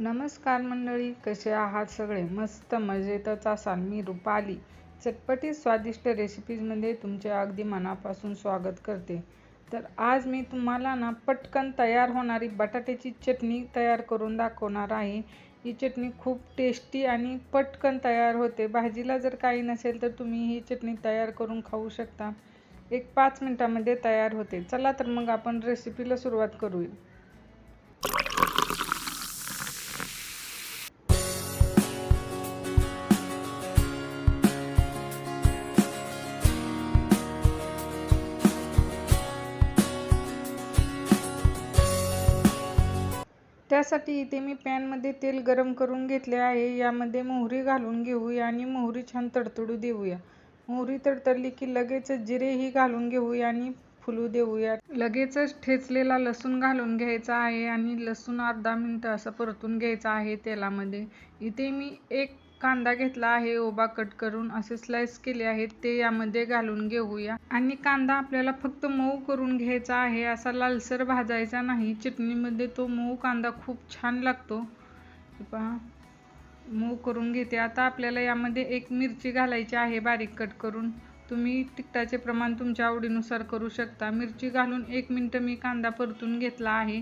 नमस्कार मंडळी कसे आहात सगळे? मस्त मजेतच असाल. मी रुपाली. चटपटीत स्वादिष्ट रेसिपीजमध्ये तुमचे अगदी मनापासून स्वागत करते. तर आज मी तुम्हाला ना पटकन तयार होणारी बटाट्याची चटणी तयार करून दाखवणार आहे. ही चटणी खूप टेस्टी आणि पटकन तयार होते. भाजीला जर काही नसेल तर तुम्ही ही चटणी तयार करून खाऊ शकता. एक पाच मिनटामध्ये तयार होते. चला तर मग आपण रेसिपीला सुरुवात करूया. त्यासाठी इथे मी पॅनमध्ये तेल गरम करून घेतले आहे. यामध्ये मोहरी घालून घेऊया आणि मोहरी छान तडतडू देऊया. मोहरी तडतडली की लगेचच जिरेही घालून घेऊया आणि फुलू देऊया. लगेचच ठेचलेला लसूण घालून घ्यायचा आहे आणि लसूण अर्धा मिनटं असं परतून घ्यायचा आहे तेलामध्ये. इथे मी एक कांदा घेतला आहे ओबा कट करून असे स्लाइस केले आहेत ते यामध्ये घालून घेऊया. आणि कांदा आपल्याला फक्त मऊ करून घ्यायचा आहे असा लालसर भाजायचा नाही. चटणीमध्ये तो मऊ कांदा खूप छान लागतो. पहा. मऊ करून घेते. आता आपल्याला यामध्ये एक मिरची घालायची आहे बारीक कट करून. तुम्ही तिखटाचे प्रमाण तुमच्या आवडीनुसार करू शकता. मिरची घालून एक मिनटं मी कांदा परतून घेतला आहे.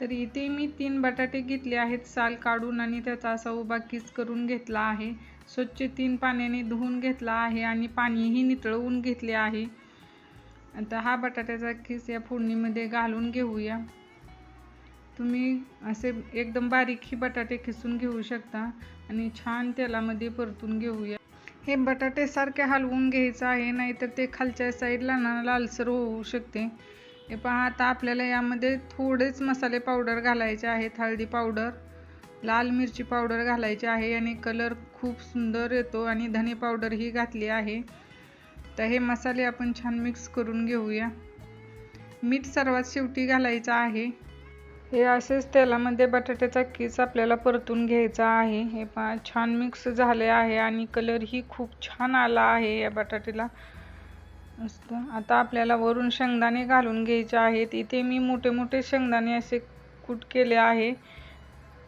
तर इथे मी तीन बटाटे घेतले आहेत साल काढून आणि त्याचा असा उभा किस करून घेतला आहे. स्वच्छ तीन पाण्याने धुवून घेतला आहे आणि पाणीही नितळवून घेतले आहे. आता हा बटाट्याचा किस या फोडणीमध्ये घालून घेऊया. तुम्ही असे एकदम बारीकही बटाटे खिसून घेऊ शकता आणि छान तेलामध्ये परतून घेऊया. हे बटाटे सारखे हलवून घ्यायचं आहे नाहीतर ते खालच्या साईडला ना लालसर होऊ शकते. हे पहा आता आपल्याला यामध्ये थोडेच मसाले पावडर घालायचे आहेत. हळदी पावडर लाल मिरची पावडर घालायची आहे आणि कलर खूप सुंदर येतो आणि धने पावडरही घातली आहे. तर हे मसाले आपण छान मिक्स करून घेऊया. मीठ सर्वात शेवटी घालायचं आहे. हे असेच तेलामध्ये बटाट्याचा किस आपल्याला परतून घ्यायचा आहे. हे पहा छान मिक्स झाले आहे आणि कलरही खूप छान आला आहे या बटाट्याला. मस्त आता आपल्याला वरून शेंगदाणे घालून घ्यायचे आहेत. इथे मी मोठे मोठे शेंगदाणे असे कूट केले आहे.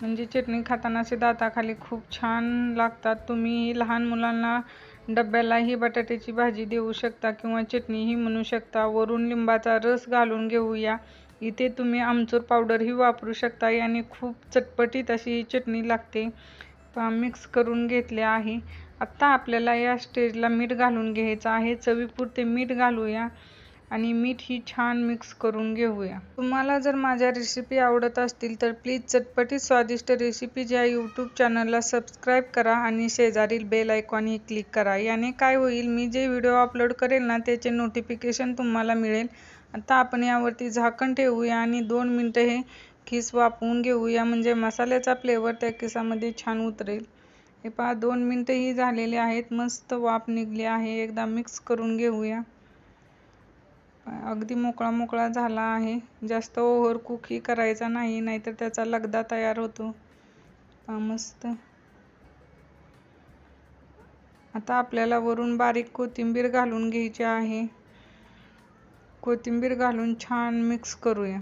म्हणजे चटणी खाताना असे दाताखाली खूप छान लागतात. तुम्ही लहान मुलांना डब्याला ही बटाट्याची भाजी देऊ शकता किंवा चटणीही म्हणू शकता. वरून लिंबाचा रस घालून घेऊया. इथे तुम्ही आमचूर पावडरही वापरू शकता. याने खूप चटपटीत अशी ही चटणी लागते. मिक्स करून घेतले आहे. आत्ता आपल्याला या स्टेजला मीठ घालून घ्यायचं आहे. चवीपुरते मीठ घालूया आणि मीठ ही छान मिक्स करून घेऊया. तुम्हाला जर माझ्या रेसिपी आवडत असतील तर प्लीज चटपटीत स्वादिष्ट रेसिपी या यूट्यूब चॅनलला सबस्क्राईब करा आणि शेजारील बेल आयकॉनही क्लिक करा. याने काय होईल मी जे व्हिडिओ अपलोड करेल ना त्याचे नोटिफिकेशन तुम्हाला मिळेल. आता आपण यावरती झाकण ठेवूया आणि दोन मिनटं हे खीस वाफवून घेऊया म्हणजे मसाल्याचा फ्लेवर त्या खिसामध्ये छान उतरेल. हे पहा दोन मिनटंही झालेले आहेत. मस्त वाफ निघली आहे. एकदा मिक्स करून घेऊया. अगदी मोकळा मोकळा झाला आहे. जास्त ओव्हर कुकही करायचा नाही नाहीतर त्याचा लगदा तयार होतो. मस्त. आता आपल्याला वरून बारीक कोथिंबीर घालून घ्यायची आहे. कोथिंबीर घालून छान मिक्स करूया.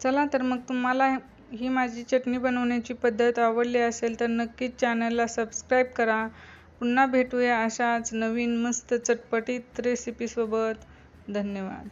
चला तर मग तुम्हाला ही माझी चटणी बनवण्याची पद्धत आवडली असेल तर नक्कीच चॅनलला सबस्क्राईब करा. पुन्हा भेटूया अशाच नवीन मस्त चटपटीत रेसिपीसोबत धन्यवाद.